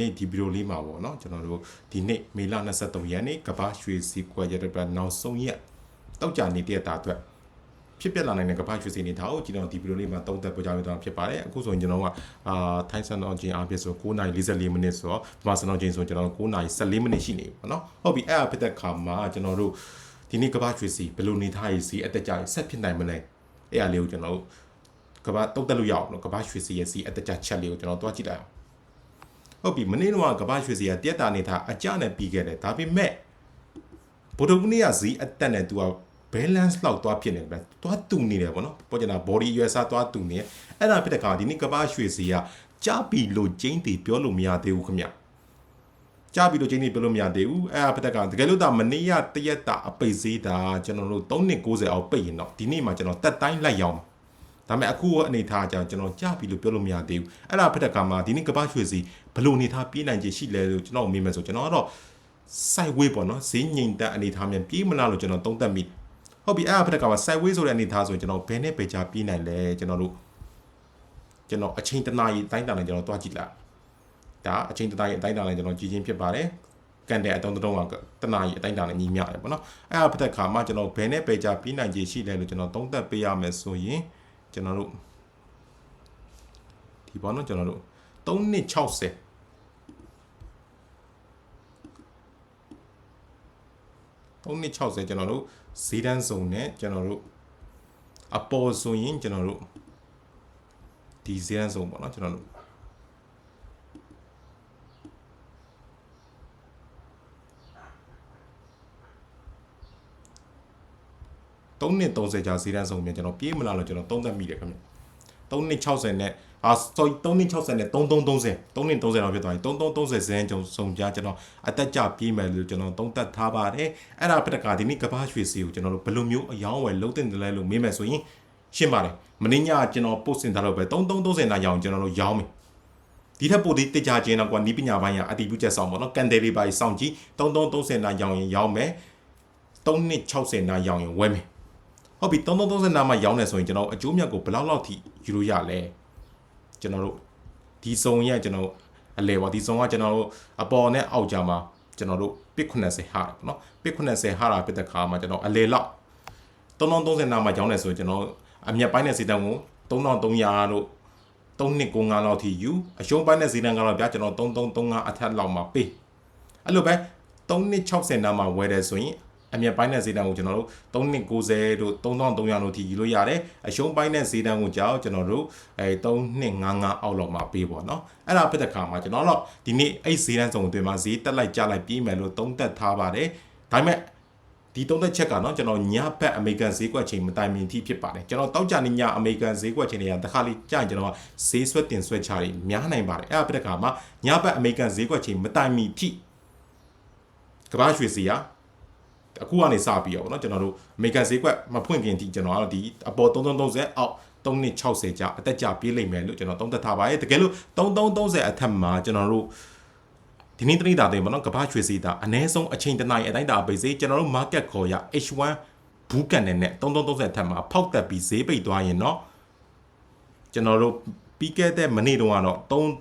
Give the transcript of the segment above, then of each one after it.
နေ့ဒီဗီဒီယိုလေးမှာပေါ့နော်ကျွန်တော်တို့ဒီနေ့မေလ23ရက်နေ့ကမ္ဘာရွှေစီကွက်ရတဲ့နောက်ဆုံးရက်တောက်ကြနေတဲ့တာအတွက်ဖြစ်ပြလာနိုင်တဲ့ကမ္ဘာရွှေစီနေတာကိုကျွန်တော်ဒီဗီဒီယိုလေးမှာသုံးသပ်ပြကြရတော့ဖြစ်ပါတယ်အခုဆိုရင်ကျွန်တော်ကအာထိုင်းစံတော်ချင်းအားဖြင့်ဆို9:44မိနစ်ဆိုတော့ဒီမှာစံတော်ချင်းဆိုကျွန်တော်9:14မိနစ်ရှိနေပြီပေါ့နော်ဟုတ်ပြီအဲ့အဖြစ်တဲ့ခါမှာကျွန်တော်တို့ဒီနေ့ကမ္ဘာရွှေစီဘယ်လိုနေထားရေးစီအတက်ကြဆက်ဖြစ်နိုင်မလဲအဲ့အလေးကိုကျွန်တော်တို့ကမ္ဘာတုတ်တက်လို့ရအောင်နော်ကမ္ဘာရွှေစီရဲ့စီအတက်ကြချက်လေးကိုကျွန်တော်တွားကြည့်လိုက်အောင် ဟုတ်ပြီမနေ့တော့ကမ္ဘာရွှေစီကတက်တာနေတာအကြနဲ့ပြီးခဲ့တယ်ဒါပေမဲ့ဗိုလ်ချုပ်နေ့ကဇီးအတက်နဲ့ तू က balance လောက်သွားဖြစ်နေတယ်သွားတူနေတယ်ဗောနော်ပေါ်ကျင်တာ body ရွယ်စားသွားတူနေအဲ့ဒါဖြစ်တဲ့ခါဒီနေ့ကမ္ဘာရွှေစီကကြားပြီလို့ကျင်းတီပြောလို့မရသေးဘူးခင်ဗျကြားပြီလို့ကျင်းတီပြောလို့မရသေးဘူးအဲ့ဒါဖြစ်တဲ့ခါတကယ်လို့ဒါမနေ့ကတရက်တာအပိတ်သေးတာကျွန်တော်တို့390အောင်ပိတ်ရင်တော့ဒီနေ့မှာကျွန်တော်တက်တိုင်းလိုက်ရောက် ဒါပေမဲ့အခုအနေထားကြောင့်ကျွန်တော်ကြားပြီလို့ပြောလို့မရသေးဘူးအဲ့ဒါဖြစ်တဲ့ခါမှာဒီနေ့ကမ္ဘာရွှေစီဘယ်လိုအနေထားပြေးနိုင်ခြေရှိလဲလို့ကျွန်တော်မေးမယ်ဆိုကျွန်တော်ကတော့ side way ပေါ့နော်ဈေးငိမ်တက်အနေထားမြန်ပြေးမလားလို့ကျွန်တော်သုံးသပ်မိဟုတ်ပြီအဲ့ဒါဖြစ်တဲ့ကမှာ side way ဆိုတဲ့အနေထားဆိုရင်ကျွန်တော်ဘယ်နဲ့ပဲချပြေးနိုင်လဲကျွန်တော်တို့ကျွန်တော်အချိန်တနာရီတိုင်းတာနဲ့ကျွန်တော်တွားကြည့်လိုက်ဒါအချိန်တနာရီအတိုင်းတာနဲ့ကျွန်တော်ကြည့်ချင်းဖြစ်ပါတယ်ကန်တဲ့အတုံးတုံးကတနာရီအတိုင်းတာနဲ့ညီမျှတယ်ပေါ့နော်အဲ့ဒါဖြစ်တဲ့ခါမှာကျွန်တော်ဘယ်နဲ့ပဲချပြေးနိုင်ခြေရှိလဲလို့ကျွန်တော်သုံးသပ်ပေးရမယ်ဆိုရင် ကျွန်တော်တို့ဒီပေါ့နော်ကျွန်တော်တို့3နှစ်60 360ကျွန်တော်တို့ဈေးတန်းစုံနဲ့ကျွန်တော်တို့အပေါ်ဆိုရင်ကျွန်တော်တို့ဒီဈေးတန်းစုံပေါ့နော်ကျွန်တော်တို့ 3နှစ်30ကြာဈေးတန်းစုံပြန်ကျွန်တော်ပြေးမလားလို့ကျွန်တော်သုံးသပ်မိတယ်ခင်ဗျ3နှစ်60နဲ့အာ sorry 3နှစ်60နဲ့3330 3နှစ်30တော့ဖြစ်သွားပြီ3330ဇန်းကျုံစုံကြားကျွန်တော်အသက်ကြပြေးမယ်လို့ကျွန်တော်သုံးသပ်ထားပါတယ်အဲ့ဒါပြတကဒီနေ့ကဘာရွှေစီကိုကျွန်တော်တို့ဘယ်လိုမျိုးအယောင်းဝယ်လုံးတင်တယ်လဲလို့မေးမယ်ဆိုရင်ရှင်းပါတယ်မင်းညကျွန်တော်ပို့စင်ထားလို့ပဲ3330နာရောင်းကျွန်တော်တို့ရောင်းမယ်ဒီထက်ပိုသေးတကြချင်းတော့ကွာနီးပညာပိုင်းကအတီးပြုချက်ဆောင်ပေါ့နော်ကန်တယ်လေးပါစောင့်ကြည့်3330နာရောင်းရင်ရောင်းမယ်3နှစ်60နာရောင်းရင်ဝယ်မယ် ဟုတ်ပြီ3330နာမှရောင်းတယ်ဆိုရင်ကျွန်တော်အကျိုးမြတ်ကိုဘယ်လောက်လောက်ထိယူလို့ရလဲကျွန်တော်တို့ဒီစုံရဲ့ကျွန်တော်အလဲပါဒီစုံကကျွန်တော်တို့အပေါ်နဲ့အောက်ကြမှာကျွန်တော်တို့ပစ်90ဟာပေါ့နော်ပစ်90ဟာတာပြတဲ့ခါမှာကျွန်တော်အလဲလောက်3330နာမှရောင်းတယ်ဆိုရင်ကျွန်တော်အမျက်ပိုင်းတဲ့စီတန်းကို3300တို့3295လောက်ထိယူအရှုံးပိုင်းတဲ့စီတန်းကတော့ဗျာကျွန်တော်3335အထက်လောက်မှာပေးအဲ့လိုပဲ3260နာမှဝယ်တယ်ဆိုရင် အမြက်ပိုင်းတဲ့ဈေးတန်းကိုကျွန်တော်တို့3290တို့3300တို့ထိယူလို့ရတယ်အရှုံးပိုင်းတဲ့ဈေးတန်းကိုကြောက်ကျွန်တော်တို့အဲ3255အောက်လောက်မှာပေးပေါ့နော်အဲ့ဒါဖြစ်တဲ့ခါမှာကျွန်တော်တို့ဒီနေ့အဲ့ဈေးတန်းစုံအတွင်းမှာဈေးတက်လိုက်ကြလိုက်ပြေးမယ်လို့သုံးသက်ထားပါတယ်ဒါပေမဲ့ဒီသုံးသက်ချက်ကနော်ကျွန်တော်ညဘက်အမေရိကန်ဈေးကွက်ချိန်မတိုင်မီထိဖြစ်ပါတယ်ကျွန်တော်တောက်ကြနေညအမေရိကန်ဈေးကွက်ချိန်တွေကတခါလေးကြာရင်ကျွန်တော်ဈေးဆွဲတင်ဆွဲချတွေများနိုင်ပါတယ်အဲ့ဒါဖြစ်တဲ့ခါမှာညဘက်အမေရိကန်ဈေးကွက်ချိန်မတိုင်မီထိကမ္ဘာရွှေစီယာ အခုကနေစပြီးတော့ဗောနော်ကျွန်တော်တို့အမေရိကန်ဈေးကွက်မဖွင့်ခင်ထိကျွန်တော်ကတော့ဒီအပေါ်3330အောက်3260ကျအသက်ကြပြေးလိမ့်မယ်လို့ကျွန်တော်သုံးသပ်ထားပါတယ်တကယ်လို့3330အထက်မှာကျွန်တော်တို့ဒီနေ့တနေ့တာတင်ဗောနော်ကမ္ဘာရွှေစီတာအ ਨੇ ဆုံးအချိန်တနိုင်အတိုင်းတာပိတ်စေကျွန်တော်တို့ market ခေါ်ရ H1 ဘူးကန်တဲ့နဲ့3330အထက်မှာဖောက်တက်ပြီးဈေးပိတ်သွားရင်တော့ကျွန်တော်တို့ပြီးခဲ့တဲ့မနေ့တုန်းကတော့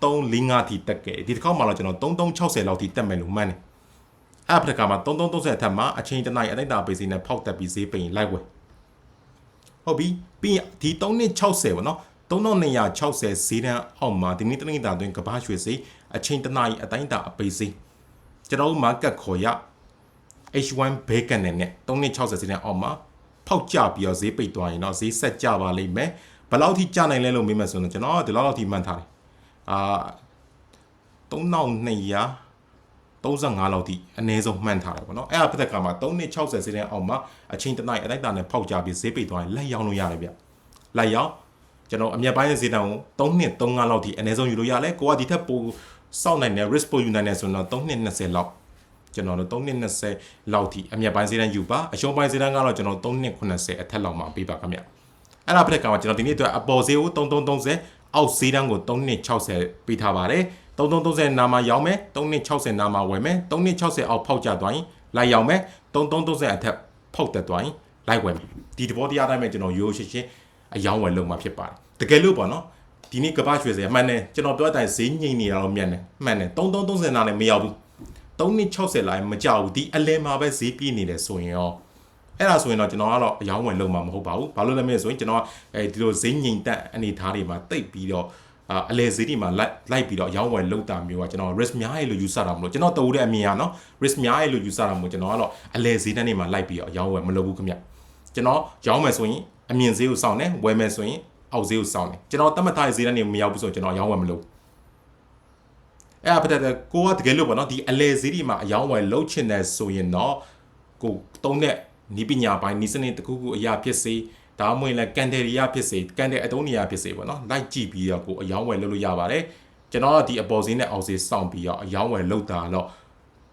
3345ထိတက်ခဲ့ဒီတစ်ခေါက်မှတော့ကျွန်တော်3360လောက်ထိတက်မယ်လို့မှန်းတယ် အဲ့ပထကမှာ3330အထက်မှာအချိန်တနိုင်အတိုင်းတာပိစီနဲ့ဖောက်တက်ပြီးဈေးပိန်လိုက်ဝယ်ဟုတ်ပြီပြီးရင်ဒီ3260ပေါ့နော်3260ဈေးတန်းအောက်မှာဒီနေ့တနင်္လာတွင်ကဘာရွှေဈေးအချိန်တနိုင်အတိုင်းတာအပိစီကျွန်တော်တို့ market ခေါ်ရ H1 bacon နဲ့3260ဈေးတန်းအောက်မှာဖောက်ကြပြီးတော့ဈေးပိတ်သွားရင်တော့ဈေးဆက်ကြပါလိမ့်မယ်ဘယ်လောက်ထိကြနိုင်လဲလို့မေးမှဆိုတော့ကျွန်တော်ဒီလောက်လောက်ထိမှန်းထားတယ်အာ3200 35လောက်ထိအနည်းဆုံးမှန်းထားတယ်ပေါ့နော်အဲ့ဒါပတ်သက်ကမှာ360စီးတဲ့အောက်မှာအချိန်တနိုင်အတိုက်တာနဲ့ဖောက်ကြပြီးဈေးပိတ်သွားရင်လက်ရောင်းလို့ရတယ်ဗျလက်ရောင်းကျွန်တော်အမြတ်ပိုင်းရဲ့ဈေးတန်းကို3နှစ်3လောက်ထိအနည်းဆုံးယူလို့ရတယ်ကိုကဒီထက်ပိုစောင့်နိုင်တယ် risk ပိုယူနိုင်တယ်ဆိုတော့3နှစ်20လောက်ကျွန်တော်တို့3နှစ်20လောက်ထိအမြတ်ပိုင်းဈေးတန်းယူပါအရှုံးပိုင်းဈေးတန်းကတော့ကျွန်တော်3နှစ်80အထက်လောက်မှာပေးပါခင်ဗျအဲ့ဒါပတ်သက်ကမှာကျွန်တော်ဒီနေ့အတွက်အပေါ်ဈေးကို3330အောက်ဈေးတန်းကို3နှစ်60ပေးထားပါတယ် 3330နာမှာရောင်းမယ်3260နာမှာဝယ်မယ်3260အောက်ဖောက်ကြသွားရင်လိုက်ရောင်းမယ်3330အထက်ဖောက်တက်သွားရင်လိုက်ဝယ်မယ်ဒီတဘောတရားတိုင်းပဲကျွန်တော်ရိုးရိုးရှင်းရှင်းအယောင်းဝယ်လုပ်မှာဖြစ်ပါတယ်တကယ်လို့ပေါ့နော်ဒီနေ့ကပ္ပရွှေစဲအမှန်တယ်ကျွန်တော်ပြောတဲ့အတိုင်းဈေးငိမ့်နေတာတော့မြန်တယ်မှန်တယ်3330နာလည်းမရောက်ဘူး3260လိုက်မကြောက်ဘူးဒီအလဲမှာပဲဈေးပြည့်နေတယ်ဆိုရင်ရောအဲ့ဒါဆိုရင်တော့ကျွန်တော်ကတော့အယောင်းဝယ်လုံးမှာမဟုတ်ပါဘူးဘာလို့လဲမလဲဆိုရင်ကျွန်တော်ကအဲဒီလိုဈေးငိမ့်တက်အနေထားတွေမှာတိတ်ပြီးတော့ အာအလဲဈေးတွေမှာလိုက်လိုက်ပြီးတော့အယောင်းဝယ်လုံးတာမျိုးကကျွန်တော် risk များရဲ့လို့ယူဆတာမလို့ကျွန်တော်တူတဲ့အမြင်ကနော် risk များရဲ့လို့ယူဆတာမလို့ကျွန်တော်ကတော့အလဲဈေးတန်းတွေမှာလိုက်ပြီးတော့အယောင်းဝယ်မလုပ်ဘူးခင်ဗျကျွန်တော်ရောင်းမယ်ဆိုရင်အမြင်ဈေးကိုစောင့်တယ်ဝယ်မယ်ဆိုရင်အောက်ဈေးကိုစောင့်တယ်ကျွန်တော်တတ်မှတ်ထားတဲ့ဈေးတန်းတွေမရောက်ဘူးဆိုရင်ကျွန်တော်ရောင်းဝယ်မလုပ်အဲ့အပတဲ့ကိုကတကယ်လို့ပေါ့နော်ဒီအလဲဈေးတွေမှာအယောင်းဝယ်လုံးချင်တယ်ဆိုရင်တော့ကိုတုံးတဲ့နီးပညာပိုင်းနီးစနစ်တစ်ခုခုအရာဖြစ်စေ ဒါမှမဟုတ်လည်းကန်တယ်ရီယာဖြစ်စေကန်တယ်အတုံးနေရာဖြစ်စေပေါ့နော်လိုက်ကြည့်ပြီးတော့ကိုအယောင်းဝယ်လုပ်လို့ရပါတယ်ကျွန်တော်ကဒီအပေါ်ဈေးနဲ့အောက်ဈေးစောင့်ပြီးတော့အယောင်းဝယ်လုပ်တာတော့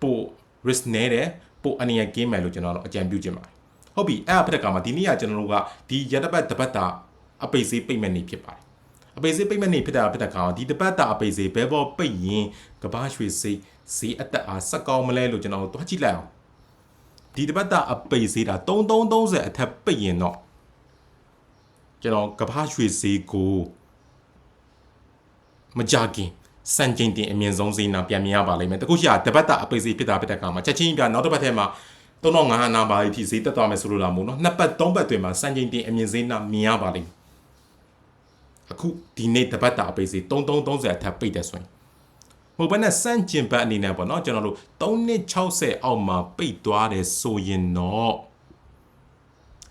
ပို့ risk နည်းတယ်ပို့အနေရကင်းမယ်လို့ကျွန်တော်တော့အကြံပြုချင်ပါတယ်ဟုတ်ပြီအဲ့အဖက်ကမှာဒီနေ့ကကျွန်တော်တို့ကဒီရတပတ်တပတ်တာအပိတ်ဈေးပိတ်မဲ့နေဖြစ်ပါတယ်အပိတ်ဈေးပိတ်မဲ့နေဖြစ်တာဖြစ်တဲ့ခါဒီတပတ်တာအပိတ်ဈေးဘဲပေါ်ပိတ်ရင်ကဘာရွှေဈေးဈေးအသက်အားဆက်ကောင်းမလဲလို့ကျွန်တော်တို့တွားကြည့်လိုက်အောင်ဒီတပတ်တာအပိတ်ဈေးတာ3330အထက်ပိတ်ရင်တော့ ကျွန်တော်ကဘာရွှေဈေးကိုမကြခင်စံချိန်တင်အမြင့်ဆုံးဈေးနာပြန်မြင်ရပါလိမ့်မယ်တခုရှိတာတပတ်တာအပိတ်ဈေးဖြစ်တာဖြစ်တဲ့ခါမှာချက်ချင်းပြနောက်တစ်ပတ်ထဲမှာ3500နာပါအထိဈေးတက်သွားမယ်ဆိုလို့လာမို့နော်နှစ်ပတ်သုံးပတ်တွင်မှာစံချိန်တင်အမြင့်ဈေးနာမြင်ရပါလိမ့်မယ်အခုဒီနေ့တပတ်တာအပိတ်ဈေး3330အထက်ပိတ်တယ်ဆိုရင်ဟိုဘက်နဲ့စန့်ကျင်ဘက်အနေနဲ့ပေါ့နော်ကျွန်တော်တို့360အောက်မှာပိတ်သွားတယ်ဆိုရင်တော့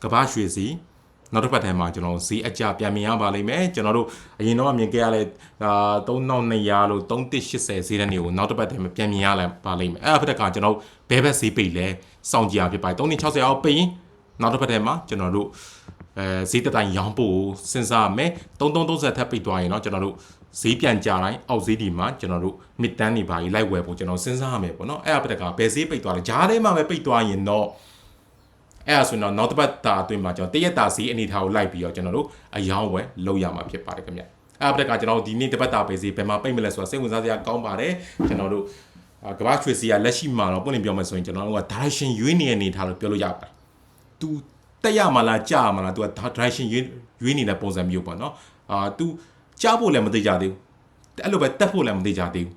ကဘာရွှေစီ နောက်တစ်ပတ်ထဲမှာကျွန်တော်ဈေးအကြပြန်မြင်ရပါလိမ့်မယ်ကျွန်တော်တို့အရင်တော့မြင်ခဲ့ရတဲ့အာ3200လို့3180ဈေးတဲ့နေကိုနောက်တစ်ပတ်ထဲမှာပြန်မြင်ရလာပါလိမ့်မယ်အဲ့အဖက်ကကျွန်တော်ဘဲဘက်ဈေးပိတ်လဲစောင့်ကြည့်ရဖြစ်ပါတယ်360အောက်ပိတ်ရင်နောက်တစ်ပတ်ထဲမှာကျွန်တော်တို့အဲဈေးတက်တိုင်းရောင်းဖို့စဉ်းစားမယ်3330ထပ်ပိတ်သွားရင်တော့ကျွန်တော်တို့ဈေးပြန်ကြတိုင်းအောက်ဈေးဒီမှာကျွန်တော်တို့မစ်တန်းနေပါကြီးလိုက်ဝယ်ဖို့ကျွန်တော်စဉ်းစားရမယ်ပေါ့နော်အဲ့အဖက်ကဘယ်ဈေးပိတ်သွားလဲဂျားထဲမှာပဲပိတ်သွားရင်တော့ အဲ့ဒါဆိုရင်တော့နောက်တစ်ပတ်တာအတွင်းမှာကျွန်တော်တရက်တာစီးအနေထားကိုလိုက်ပြီးတော့ကျွန်တော်တို့အယောင်းဝယ်လုပ်ရမှာဖြစ်ပါတယ်ခင်ဗျအဲ့ဒါကကျွန်တော်ဒီနေ့တစ်ပတ်တာပဲစီဘယ်မှာပိတ်မလဲဆိုတာစိတ်ဝင်စားစရာကောင်းပါတယ်ကျွန်တော်တို့ကဘာချွေစီကလက်ရှိမှာတော့ပွင့်လင်းပြောမယ်ဆိုရင်ကျွန်တော်တို့က direction ရွေးနေတဲ့အနေထားလို့ပြောလို့ရပါတယ် तू တက်ရမှာလားကြာမှာလား तू က direction ရွေးရွေးနေတဲ့ပုံစံမျိုးပေါ့နော်အာ तू ကြားဖို့လည်းမသိကြသေးဘူးအဲ့လိုပဲတက်ဖို့လည်းမသိကြသေးဘူး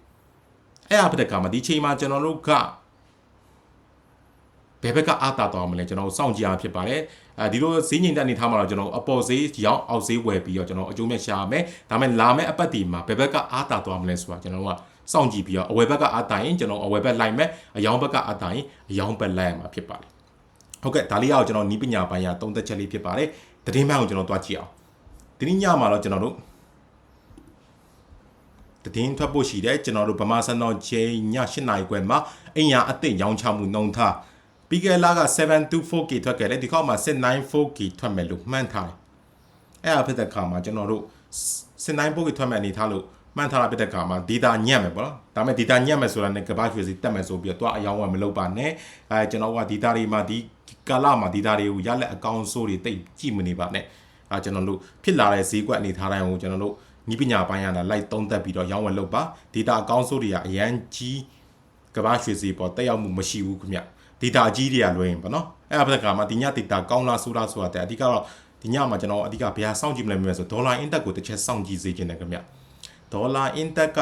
အဲ့အပဒကမှာဒီချိန်မှာကျွန်တော်တို့က ဘယ်ဘက်ကအာတာတော်မလဲကျွန်တော်စောင့်ကြည့်ရဖြစ်ပါတယ်အဲဒီလိုဈေးငိမ်တက်နေထားမှာတော့ကျွန်တော်အပေါ်ဈေးရောင်းအောက်ဈေးဝယ်ပြီးတော့ကျွန်တော်အကျိုးမဲ့ရှာရမယ်ဒါမဲ့လာမဲ့အပတ်ဒီမှာဘယ်ဘက်ကအာတာတော်မလဲဆိုတာကျွန်တော်ကစောင့်ကြည့်ပြီးတော့အဝယ်ဘက်ကအာတာရင်ကျွန်တော်အဝယ်ဘက်လိုက်မယ်အယောင်းဘက်ကအာတာရင်အယောင်းဘက်လိုက်ရမှာဖြစ်ပါတယ်ဟုတ်ကဲ့ဒါလေးအောင်ကျွန်တော်နီးပညာပိုင်းရသုံးသက်ချက်လေးဖြစ်ပါတယ်တည်င်းပိုင်းကိုကျွန်တော်တွားကြည့်အောင်ဒီနေ့ညမှာတော့ကျွန်တော်တို့တည်င်းထွက်ဖို့ရှိတယ်ကျွန်တော်တို့ဗမာစံတော်ချိန်ည8နာရီခွဲမှာအင်ယာအသစ်ရောင်းချမှုနှုံထား ပြီးခဲ့လာက 724K ထွက်ခဲ့တယ်ဒီခေါက်မှာ 694K ထွက်မယ်လို့မှန်းထားတယ်အဲ့အဖြစ်တဲ့ခါမှာကျွန်တော်တို့ 694K ထွက်မယ်အနေထားလို့မှန်းထားတာဖြစ်တဲ့ခါမှာ data ညံ့မယ်ပေါ့နော်ဒါပေမဲ့ data ညံ့မယ်ဆိုတာနဲ့ကဘာရွှေစီတက်မယ်ဆိုပြီးတော့အယောင်းဝယ်မလုပ်ပါနဲ့အဲကျွန်တော်က data တွေမှာဒီကာလမှာ data တွေကိုရလက်အကောင့်ဆိုးတွေတိတ်ကြည့်မနေပါနဲ့အဲကျွန်တော်တို့ဖြစ်လာတဲ့ဈေးကွက်အနေထားတိုင်းကိုကျွန်တော်တို့ဤပညာပိုင်းရတာလိုက်သုံးသက်ပြီးတော့ရောင်းဝယ်လုပ်ပါ data အကောင့်ဆိုးတွေကအရန်ကြီးကဘာရွှေစီပေါ်တက်ရောက်မှုမရှိဘူးခင်ဗျ data အကြီးတွေကလွှဲရင်ပေါ့နော်အဲ့အဖက်ကမှဒီည data ကောင်းလားဆိုးလားဆိုတာတဲ့အဓိကတော့ဒီညမှာကျွန်တော်အဓိကဘယ်ဟာစောင့်ကြည့်မလဲမလဲဆိုဒေါ်လာ index ကိုတစ်ချက်စောင့်ကြည့်စေချင်တယ်ခင်ဗျဒေါ်လာ index က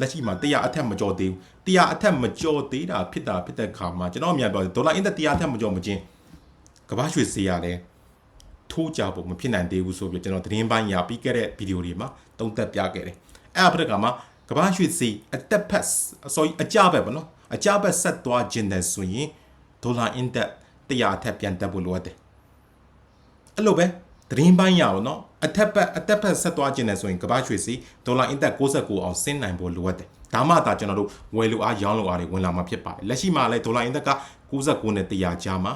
လက်ရှိမှာ100အထက်မကျော်သေးဘူး100အထက်မကျော်သေးတာဖြစ်တာဖြစ်တဲ့ခါမှာကျွန်တော်အမြင်ပြောဒေါ်လာ index 100အထက်မကျော်မချင်းကဘာရွှေစေးရတယ်ထိုးကြဖို့မဖြစ်နိုင်သေးဘူးဆိုပြီးကျွန်တော်သတင်းပိုင်းရပြီးခဲ့တဲ့ဗီဒီယိုတွေမှာတုံးသက်ပြခဲ့တယ်အဲ့အဖက်ကမှကဘာရွှေစေးအတက်ဖက် sorry အကြပဲပေါ့နော်အကြပဲဆက်သွားခြင်းတယ်ဆိုရင် ဒေါ်လာ index 100အထက်ပြန်တက်ဖို့လိုအပ်တယ်အဲ့လိုပဲသတင်းပိုင်းရအောင်နော်အထက်ဘက်အတက်ဘက်ဆက်သွားခြင်းနဲ့ဆိုရင်ကမ္ဘာရွှေစီဒေါ်လာ index 69အောင်ဆင်းနိုင်ဖို့လိုအပ်တယ်ဒါမှသာကျွန်တော်တို့ဝယ်လိုအားရောင်းလိုအားတွေဝင်လာမှာဖြစ်ပါတယ်လက်ရှိမှာလည်းဒေါ်လာ index က69နဲ့100ကြားမှာ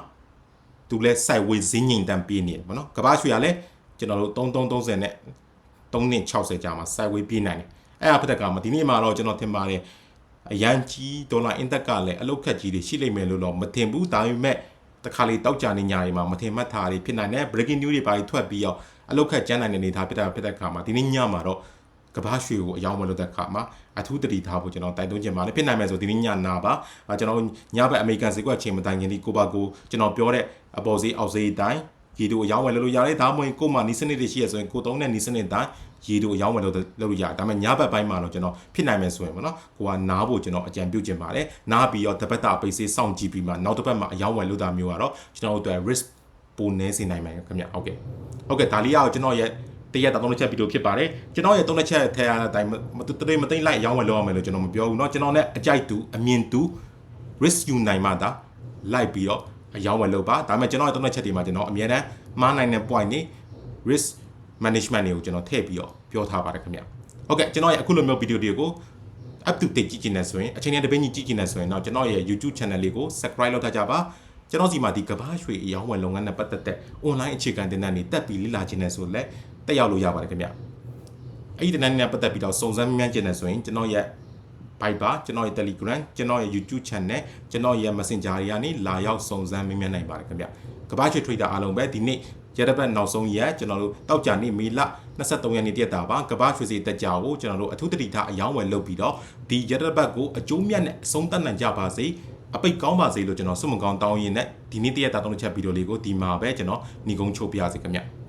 သူလဲ site weight ဈေးငိမ့်တန်းပြေးနေတယ်ပေါ့နော်ကမ္ဘာရွှေကလည်းကျွန်တော်တို့3330နဲ့360ကြားမှာ site weight ပြေးနိုင်တယ်အဲ့အဖက်ကမှာဒီနေ့မှာတော့ကျွန်တော်ထင်ပါတယ် အရန်ကြီးဒေါ်လာအင်တက်ကလည်းအလုတ်ခက်ကြီးတွေရှိလိမ့်မယ်လို့တော့မထင်ဘူးဒါပေမဲ့တခါလေတောက်ကြနေညာတွေမှာမထင်မှတ်တာတွေဖြစ်နိုင်တယ် breaking news တွေပါထွက်ပြီးတော့အလုတ်ခက်ကျန်းနိုင်တဲ့အနေထားဖြစ်တာဖြစ်တဲ့ခါမှာဒီနေ့ညမှာတော့ကဘာရွှေကိုအယောင်းမလို့တဲ့ခါမှာအထူးတတိထားဖို့ကျွန်တော်တိုက်တွန်းချင်ပါတယ်ဖြစ်နိုင်မယ်ဆိုဒီနေ့ညနာပါကျွန်တော်ညဘက်အမေရိကန်ဈေးကွက်ချိန်မတိုင်ခင်ဒီကိုပါကိုကျွန်တော်ပြောတဲ့အပေါ်ဈေးအောက်ဈေးအတိုင်းဒီတို့အယောင်းဝယ်လို့ရတယ်ဒါမှမဟုတ်ကိုမှနီးစနစ်တွေရှိရဆိုရင်ကိုသုံးတဲ့နီးစနစ်တိုင်း ရေတို့အရောင်းဝယ်လို့လုပ်လို့ရတယ်ဒါပေမဲ့ညဘက်ပိုင်းမှာတော့ကျွန်တော်ဖြစ်နိုင်မယ်ဆိုရင်ပေါ့နော်ကိုကနားဖို့ကျွန်တော်အကြံပြုချင်ပါတယ်နားပြီးတော့တပတ်တာပိတ်စေးစောင့်ကြည့်ပြီးမှနောက်တစ်ပတ်မှာအရောင်းဝယ်လုပ်တာမျိုးကတော့ကျွန်တော်တို့အတွက် risk ပိုနည်းစေနိုင်မယ်ခင်ဗျဟုတ်ကဲ့ဟုတ်ကဲ့ဒါလေးကတော့ကျွန်တော်ရဲ့တရက်တာသုံးတစ်ချက်ဗီဒီယိုဖြစ်ပါတယ်ကျွန်တော်ရဲ့သုံးတစ်ချက်ထဲရတဲ့အတိုင်းမတူတမသိမ့်လိုက်အရောင်းဝယ်လုပ်ရမယ်လို့ကျွန်တော်မပြောဘူးเนาะကျွန်တော်နဲ့အကြိုက်တူအမြင်တူ risk ယူနိုင်မှသာလိုက်ပြီးတော့အရောင်းဝယ်လုပ်ပါဒါပေမဲ့ကျွန်တော်ရဲ့သုံးတဲ့ချက်တွေမှာကျွန်တော်အများနဲ့မှားနိုင်တဲ့ point တွေ risk management တွေကိုကျွန်တော်ထည့်ပြီးတော့ပြောထားပါတယ်ခင်ဗျဟုတ်ကဲ့ကျွန်တော်ရဲ့အခုလိုမျိုးဗီဒီယိုတွေကို up to date ကြည့်ချင်တယ်ဆိုရင်အချိန်နဲ့တပိတ်ကြီးကြည့်ချင်တယ်ဆိုရင်တော့ကျွန်တော်ရဲ့ YouTube channel လေးကို subscribe လုပ်ထားကြပါကျွန်တော်စီမှာဒီကဘာရွှေအရောင်းဝယ်လုပ်ငန်းနဲ့ပတ်သက်တဲ့ online အခြေခံတင်တဲ့နေတက်ပြီးလေ့လာခြင်းနဲ့ဆိုလည်းတက်ရောက်လို့ရပါတယ်ခင်ဗျအဲ့ဒီတင်တဲ့နဲ့ပတ်သက်ပြီးတော့စုံစမ်းမြန်းခြင်းနဲ့ဆိုရင်ကျွန်တော်ရဲ့ Viber ကျွန်တော်ရဲ့ Telegram ကျွန်တော်ရဲ့ YouTube channel ကျွန်တော်ရဲ့ Messenger တွေကနေလာရောက်စုံစမ်းမေးမြန်းနိုင်ပါတယ်ခင်ဗျကဘာရွှေ trader အားလုံးပဲဒီနေ့ရတဲ့ဘက်နောက်ဆုံးရက်ကျွန်တော်တို့တောက်ကြနေ့မေလ23ရက်နေ့တရက်တာပါကဘာရွှေစီတက်ကြကိုကျွန်တော်တို့အထူးတတိထားအယောင်းဝယ်လုပ်ပြီးတော့ဒီရတဲ့ဘက်ကိုအကျိုးမြတ်နဲ့အဆုံးသတ်နိုင်ကြပါစေအပိတ်ကောင်းပါစေလို့ကျွန်တော်ဆုမကောင်းတောင်းရင်းနဲ့ဒီနေ့တရက်တာသုံးချက်ဗီဒီယိုလေးကိုဒီမှာပဲကျွန်တော်ညီကုန်းချုပ်ပြရစီခင်ဗျ